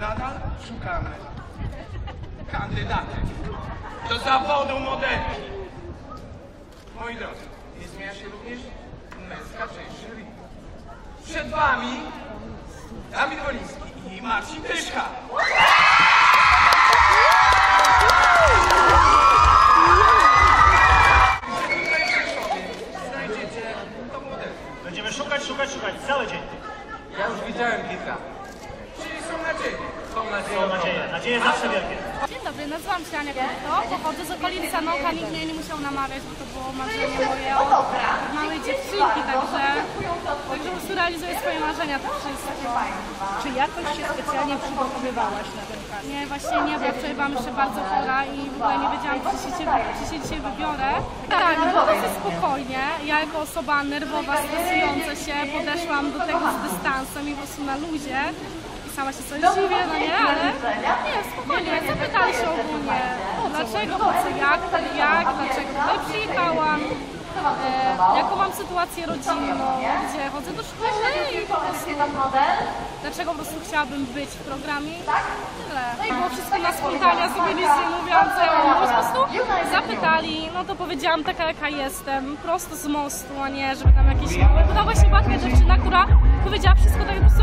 nadal szukamy kandydatek do zawodu modelki. Moi drodzy, nie zmienia się również męska część jury. Przed wami Dawid Woliński i Marcin modelkę. Będziemy szukać, szukać, szukać cały dzień. Ja już widziałem kilka. Są nadzieje. Zawsze wielkie. Dzień dobry, nazywam się Ania Kruto, pochodzę z okolic Sanoka, nikt mnie nie musiał namawiać, bo to było marzenie moje od małej dziewczynki, także, także po prostu realizuję swoje marzenia to wszystko. Czy jakoś się specjalnie przygotowywałaś na ten czas? Nie, właśnie nie, bo ja wczoraj byłam jeszcze bardzo chora i w ogóle nie wiedziałam, czy się, czy się dzisiaj wybiorę. Tak, no po prostu spokojnie, ja jako osoba nerwowa, stresująca się, podeszłam do tego z dystansem i po prostu na luzie. Sama się coś dziwię, no nie, ale nie, spokojnie, zapytali się ogólnie, dlaczego, po co, jak, jak, dlaczego tutaj przyjechałam, e, jaką mam sytuację rodzinną, gdzie chodzę do szkoły i po prostu dlaczego po prostu chciałabym być w programie i tyle. No i było wszystko na spontania, sobie nic nie mówić. po prostu zapytali, no to powiedziałam taka jaka jestem, prosto z mostu, a nie, żeby tam jakieś... Właśnie była taka dziewczyna, która powiedziała wszystko tak po prostu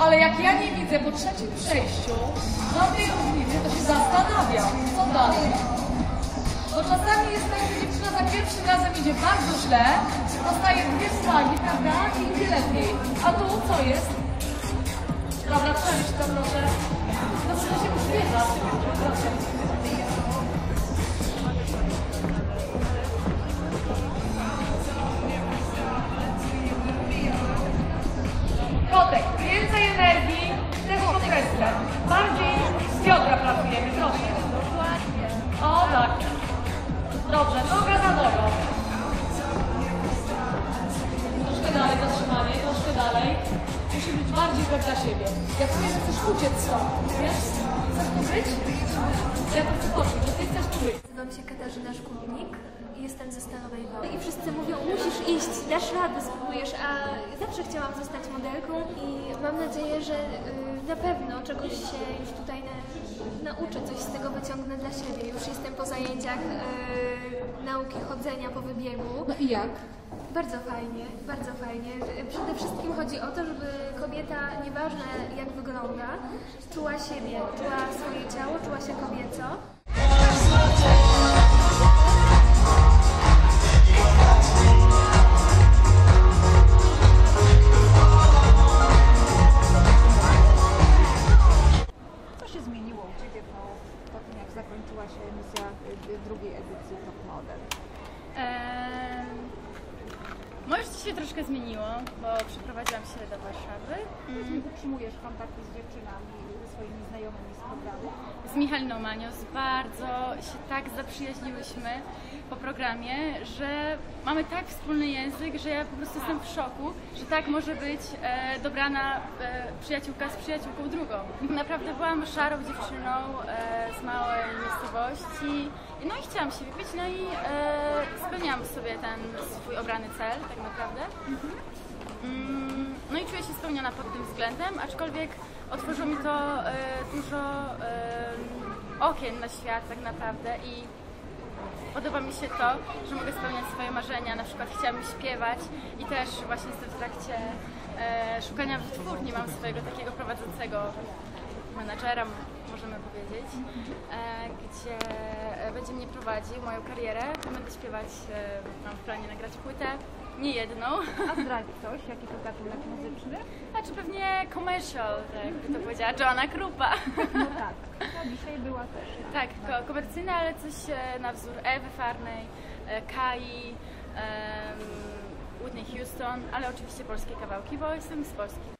Ale jak ja nie widzę po trzecim przejściu żadnej różnicy, to się zastanawiam, co dalej. Bo czasami jest tak, że dziewczyna za pierwszym razem idzie bardzo źle, dostaje dwie flagi, prawda? I idzie lepiej. A tu co jest? Dobra, przejdź to proszę. No proszę się uśmiecha. Kotek, więcej energii, tego podkreślę. Bardziej z biodra pracujemy, proszę. O tak. Dobrze, noga za nogą. Troszkę dalej zatrzymanie, troszkę dalej. Musi być bardziej pewna siebie. Ja czuję, że chcesz uciec stąd, wiesz? Chcesz tu być? Ja to chcę poczuć, że ty chcesz tu być. Nazywam się Katarzyna Szkubnik i jestem ze Stalowej Woli. I wszyscy mówią, musisz iść, dasz radę, spróbujesz, a zawsze chciałam zostać modelką i mam nadzieję, że y, na pewno czegoś się już tutaj na, nauczę, coś z tego wyciągnę dla siebie. Już jestem po zajęciach y, nauki chodzenia po wybiegu. No i jak? Bardzo fajnie, bardzo fajnie. Przede wszystkim chodzi o to, żeby kobieta, nieważne jak wygląda, czuła siebie, czuła swoje ciało, czuła się kobieco. Życie się troszkę zmieniło, bo przeprowadziłam się do Warszawy mi, utrzymujesz kontakty z dziewczynami, ze swoimi znajomymi z programu? z Michaliną Manios. Bardzo się tak zaprzyjaźniłyśmy po programie, że mamy tak wspólny język, że ja po prostu jestem w szoku, że tak może być e, dobrana e, przyjaciółka z przyjaciółką drugą. Naprawdę byłam szarą dziewczyną e, z małej miejscowości, no i chciałam się wypić, no i e, spełniałam sobie ten swój obrany cel tak naprawdę. Mm, No i czuję się spełniona pod tym względem, aczkolwiek otworzyło mi to e, dużo e, okien na świat tak naprawdę i podoba mi się to, że mogę spełniać swoje marzenia. Na przykład chciałabym śpiewać i też właśnie jestem w trakcie e, szukania wytwórni. Mam swojego takiego prowadzącego menadżera, możemy powiedzieć, gdzie będzie mnie prowadził moją karierę. Będę śpiewać, e, mam w planie nagrać płytę, nie jedną. A zdradź coś, jaki to gatunek muzyczny? Znaczy pewnie commercial, tak jakby to powiedziała Joanna Krupa. No tak, to dzisiaj była też. tak, ko- komercyjne, ale coś e, na wzór Ewy Farnej, e, Kai, em, Whitney Houston, ale oczywiście polskie kawałki, bo jestem z Polski.